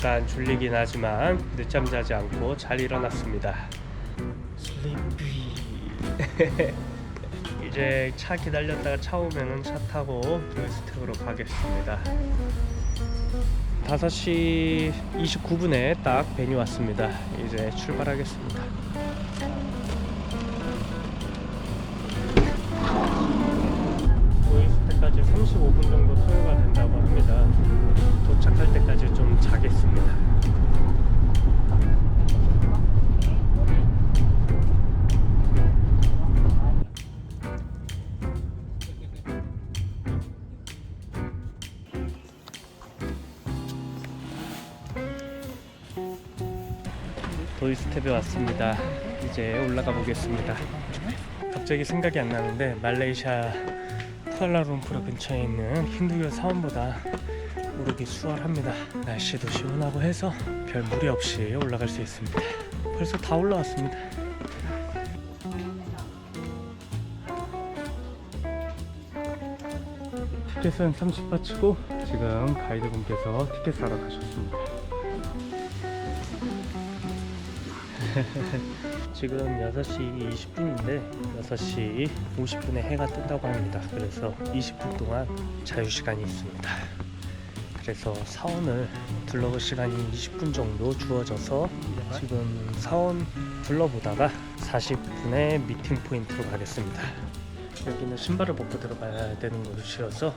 약간 졸리긴 하지만 늦잠 자지 않고 잘 일어났습니다. 슬리피. 이제 차 기다렸다가 차 오면은 차 타고 조이스텝으로 가겠습니다. 5시 29분에 딱 벤이 왔습니다. 이제 출발하겠습니다. 조이스텝까지 35분 정도 소요가 된다고 합니다. 왔습니다. 이제 올라가 보겠습니다. 갑자기 생각이 안 나는데 말레이시아 쿠알라룸푸르 근처에 있는 힌두교 사원보다 오르기 수월합니다. 날씨도 시원하고 해서 별 무리 없이 올라갈 수 있습니다. 벌써 다 올라왔습니다. 티켓은 30바 치고 지금 가이드분께서 티켓 사러 가셨습니다. 지금 6시 20분인데 6시 50분에 해가 뜬다고 합니다. 그래서 20분 동안 자유시간이 있습니다. 그래서 사원을 둘러볼 시간이 20분 정도 주어져서 지금 사원 둘러보다가 40분에 미팅 포인트로 가겠습니다. 여기는 신발을 벗고 들어가야 되는 곳이어서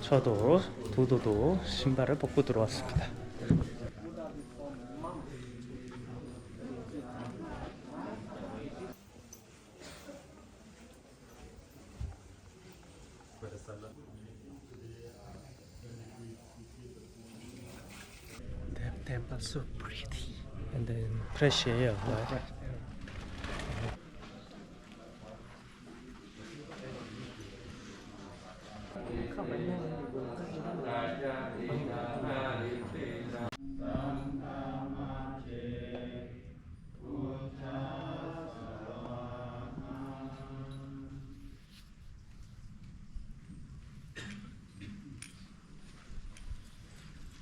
저도 도도도 신발을 벗고 들어왔습니다. The temple so pretty. And then fresh air, right?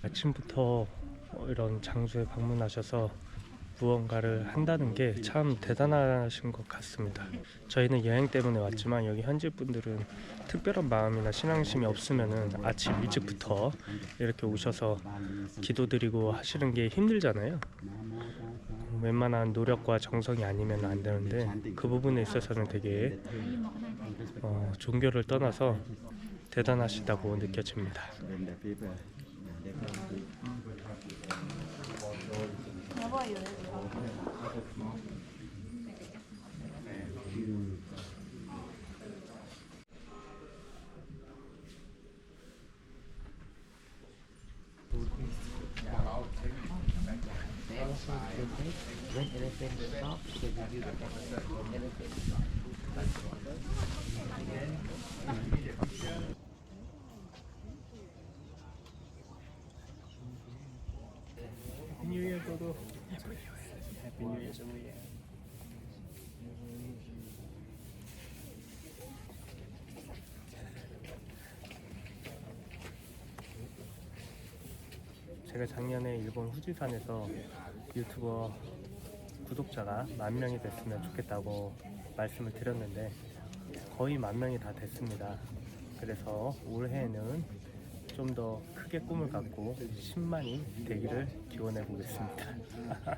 아침부터 이런 장소에 방문하셔서 무언가를 한다는 게 참 대단하신 것 같습니다. 저희는 여행 때문에 왔지만 여기 현지 분들은 특별한 마음이나 신앙심이 없으면은 아침 일찍부터 이렇게 오셔서 기도드리고 하시는 게 힘들잖아요. 웬만한 노력과 정성이 아니면 안 되는데 그 부분에 있어서는 되게 어, 종교를 떠나서 대단하시다고 느껴집니다. When you. the Happy New Year. 정우야. 제가 작년에 일본 후지산에서 유튜버 구독자가 만 명이 됐으면 좋겠다고 말씀을 드렸는데 거의 만 명이 다 됐습니다. 그래서 올해는 좀 더 크게 꿈을 갖고 10만이 되기를 기원해 보겠습니다.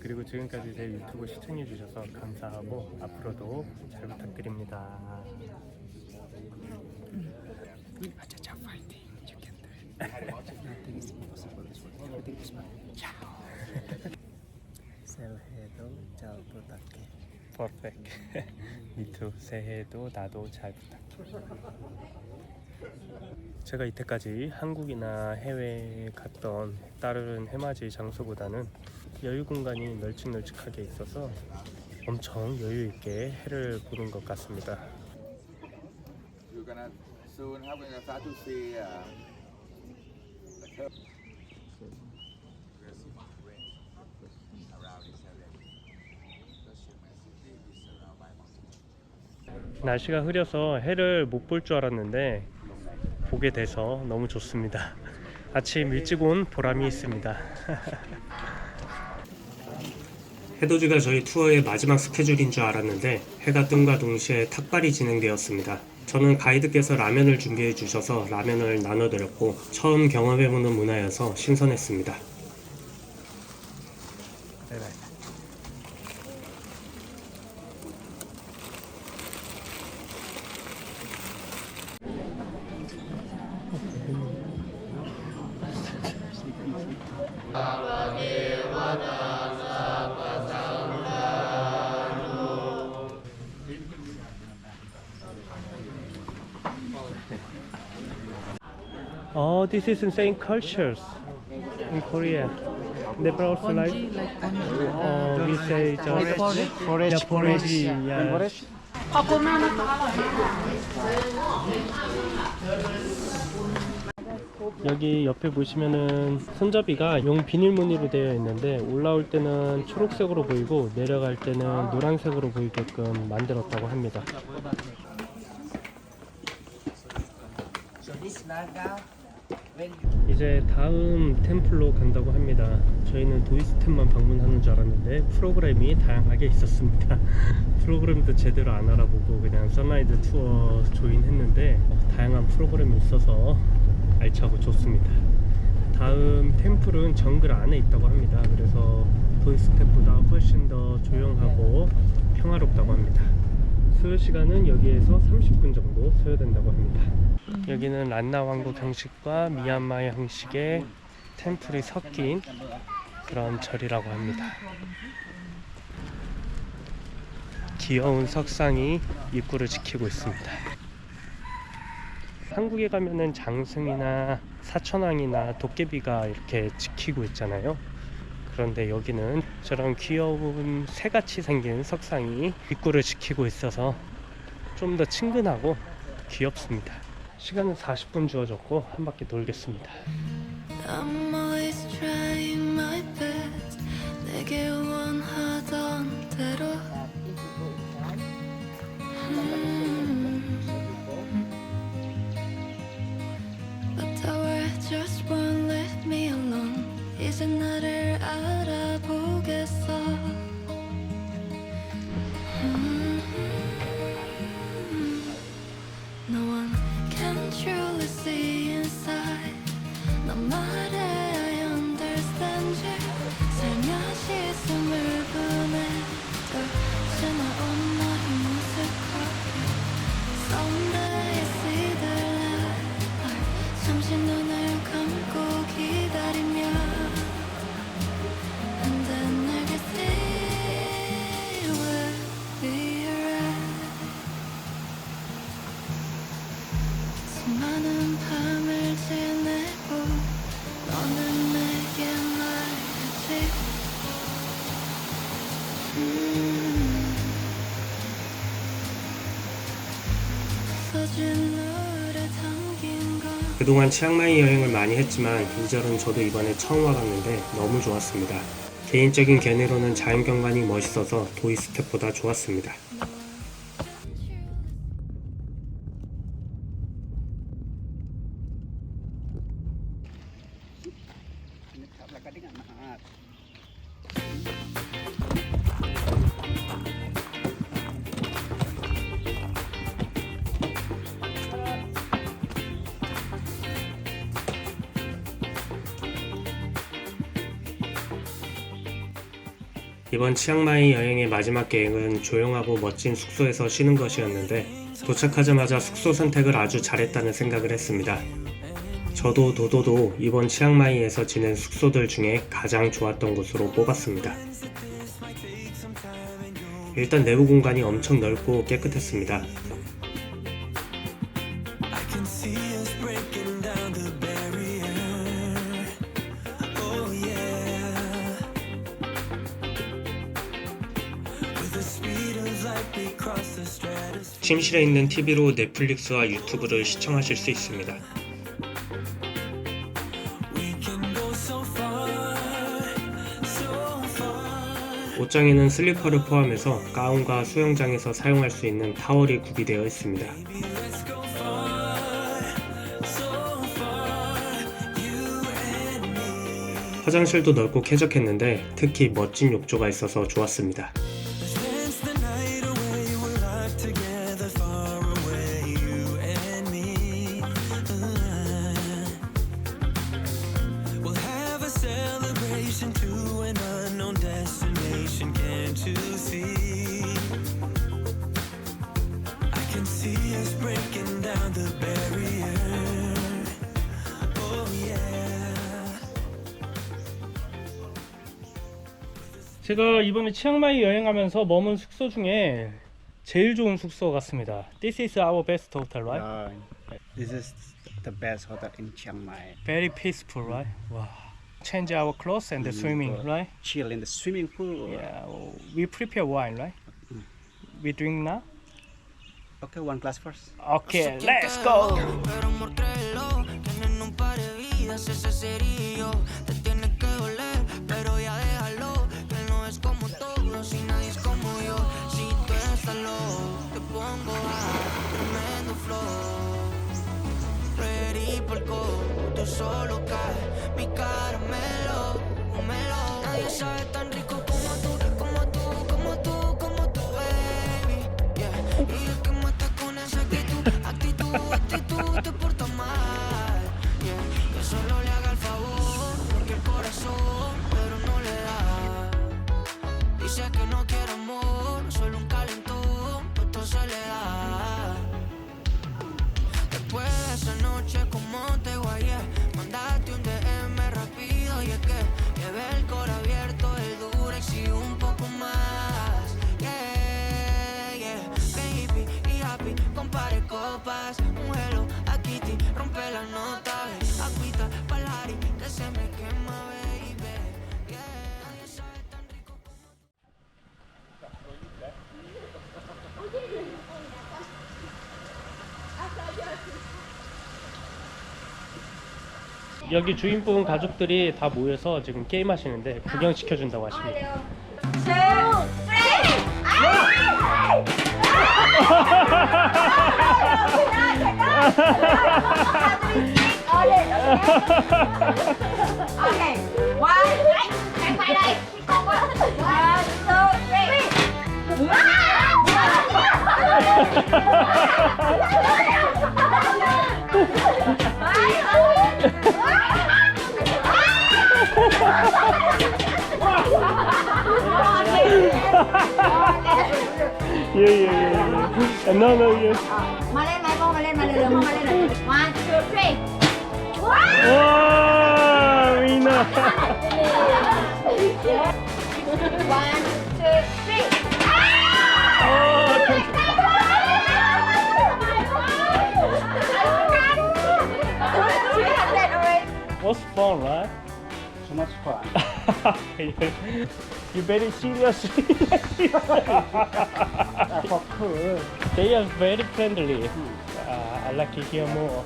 그리고 지금까지 제 유튜브 시청해 주셔서 감사하고 앞으로도 잘 부탁드립니다. 아차차 파이팅 죽겠다. Nothing is impossible. This one. Everything is possible. 새해도 잘 부탁해. 퍼펙트. 미투 새해도 나도 잘 부탁해. 제가 이때까지 한국이나 해외에 갔던 다른 해맞이 장소보다는 여유 공간이 널찍널찍하게 있어서 엄청 여유 있게 해를 보는 것 같습니다. 날씨가 흐려서 해를 못 볼 줄 알았는데 보게 돼서 너무 좋습니다. 아침 일찍 온 보람이 있습니다. 해돋이가 저희 투어의 마지막 스케줄인 줄 알았는데 해가 뜸과 동시에 탁발이 진행되었습니다. 저는 가이드께서 라면을 준비해 주셔서 라면을 나눠드렸고 처음 경험해보는 문화여서 신선했습니다. Oh, this is insane cultures in Korea. They brought also like, oh, we say just forage, forest, forest. yeah. 여기 옆에 보시면은 손잡이가 용 비닐 무늬로 되어 있는데 올라올 때는 초록색으로 보이고 내려갈 때는 노란색으로 보이게끔 만들었다고 합니다. 이제 다음 템플로 간다고 합니다. 저희는 도이스템만 방문하는 줄 알았는데 프로그램이 다양하게 있었습니다. 프로그램도 제대로 안 알아보고 그냥 선라이드 투어 조인했는데 어, 다양한 프로그램이 있어서 알차고 좋습니다. 다음 템플은 정글 안에 있다고 합니다. 그래서 도이스템보다 훨씬 더 조용하고 평화롭다고 합니다. 소요 시간은 여기에서 30분 정도 소요된다고 합니다. 여기는 란나 왕국 형식과 미얀마 형식의 템플이 섞인 그런 절이라고 합니다. 귀여운 석상이 입구를 지키고 있습니다. 한국에 가면은 장승이나 사천왕이나 도깨비가 이렇게 지키고 있잖아요. 그런데 여기는 저런 귀여운 새같이 생긴 석상이 입구를 지키고 있어서 좀 더 친근하고 귀엽습니다. 시간은 40분 주어졌고 한 바퀴 돌겠습니다. 잠시 그동안 치앙마이 여행을 많이 했지만 이 절은 저도 이번에 처음 와봤는데 너무 좋았습니다. 개인적인 견해로는 자연경관이 멋있어서 도이 스텝보다 좋았습니다. 이번 치앙마이 여행의 마지막 계획은 조용하고 멋진 숙소에서 쉬는 것이었는데 도착하자마자 숙소 선택을 아주 잘했다는 생각을 했습니다. 저도 도도도 이번 치앙마이에서 지낸 숙소들 중에 가장 좋았던 곳으로 뽑았습니다. 일단 내부 공간이 엄청 넓고 깨끗했습니다. 침실에 있는 TV로 넷플릭스와 유튜브를 시청하실 수 있습니다. 옷장에는 슬리퍼를 포함해서 가운과 수영장에서 사용할 수 있는 타월이 구비되어 있습니다. 화장실도 넓고 쾌적했는데 특히 멋진 욕조가 있어서 좋았습니다. 제가 이번에 치앙마이 여행하면서 머문 숙소 중에 제일 좋은 숙소 같습니다. This is our best hotel, right? Uh, this is the best hotel in Chiang Mai. Very peaceful, right? Wow. Change our clothes and the swimming, uh, right? Chill in the swimming pool. Yeah. We prepare wine, right? We drink now. Okay, one glass first. Okay, let's go. 여기 주인분 가족들이 다 모여서 지금 게임 하시는데 구경 시켜준다고 하십니다. เย้เย้เย้ another yes. มาเล่นไหมพ่อมาเล่นมาเร็วๆพ่อมาเล่นหน่อย one two three. Oh, ว้าวโอ้มีน่า one two three. โอ้ What's fun, right? So much fun. you very serious. For cool. They are very friendly. Uh, I like to hear more.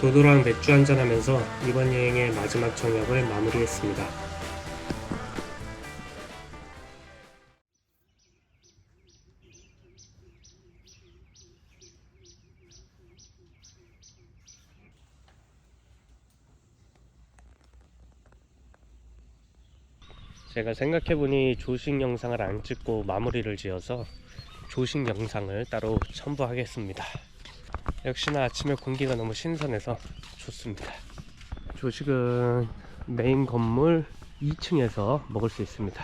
도도랑 맥주 한잔 하면서 이번 여행의 마지막 저녁을 마무리했습니다. 제가 생각해보니 조식 영상을 안 찍고 마무리를 지어서 조식 영상을 따로 첨부하겠습니다. 역시나 아침에 공기가 너무 신선해서 좋습니다. 조식은 메인 건물 2층에서 먹을 수 있습니다.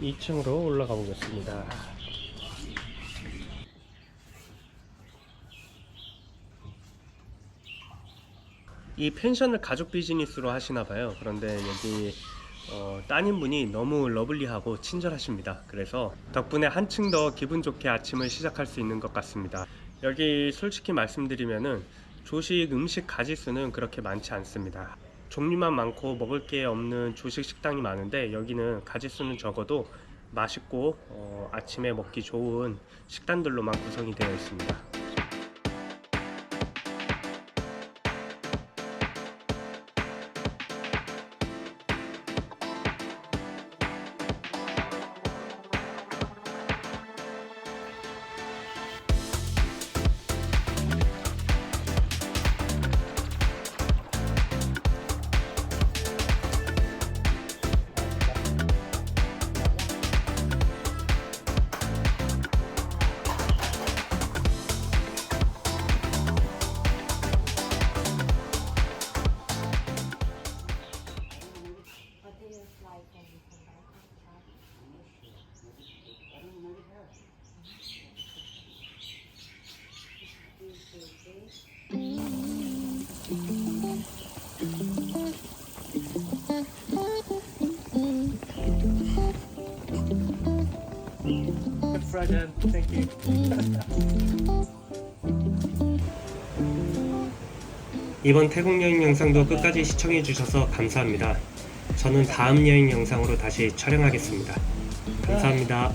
2층으로 올라가 보겠습니다. 이 펜션을 가족 비즈니스로 하시나 봐요. 그런데 여기 어, 따님분이 너무 러블리하고 친절하십니다. 그래서 덕분에 한층 더 기분 좋게 아침을 시작할 수 있는 것 같습니다. 여기 솔직히 말씀드리면은 조식 음식 가지수는 그렇게 많지 않습니다. 종류만 많고 먹을 게 없는 조식 식당이 많은데 여기는 가지수는 적어도 맛있고 어, 아침에 먹기 좋은 식단들로만 구성이 되어 있습니다. Present. Thank you. 이번 태국 여행 영상도 끝까지 시청해 주셔서 감사합니다. 저는 다음 여행 영상으로 다시 촬영하겠습니다. 감사합니다.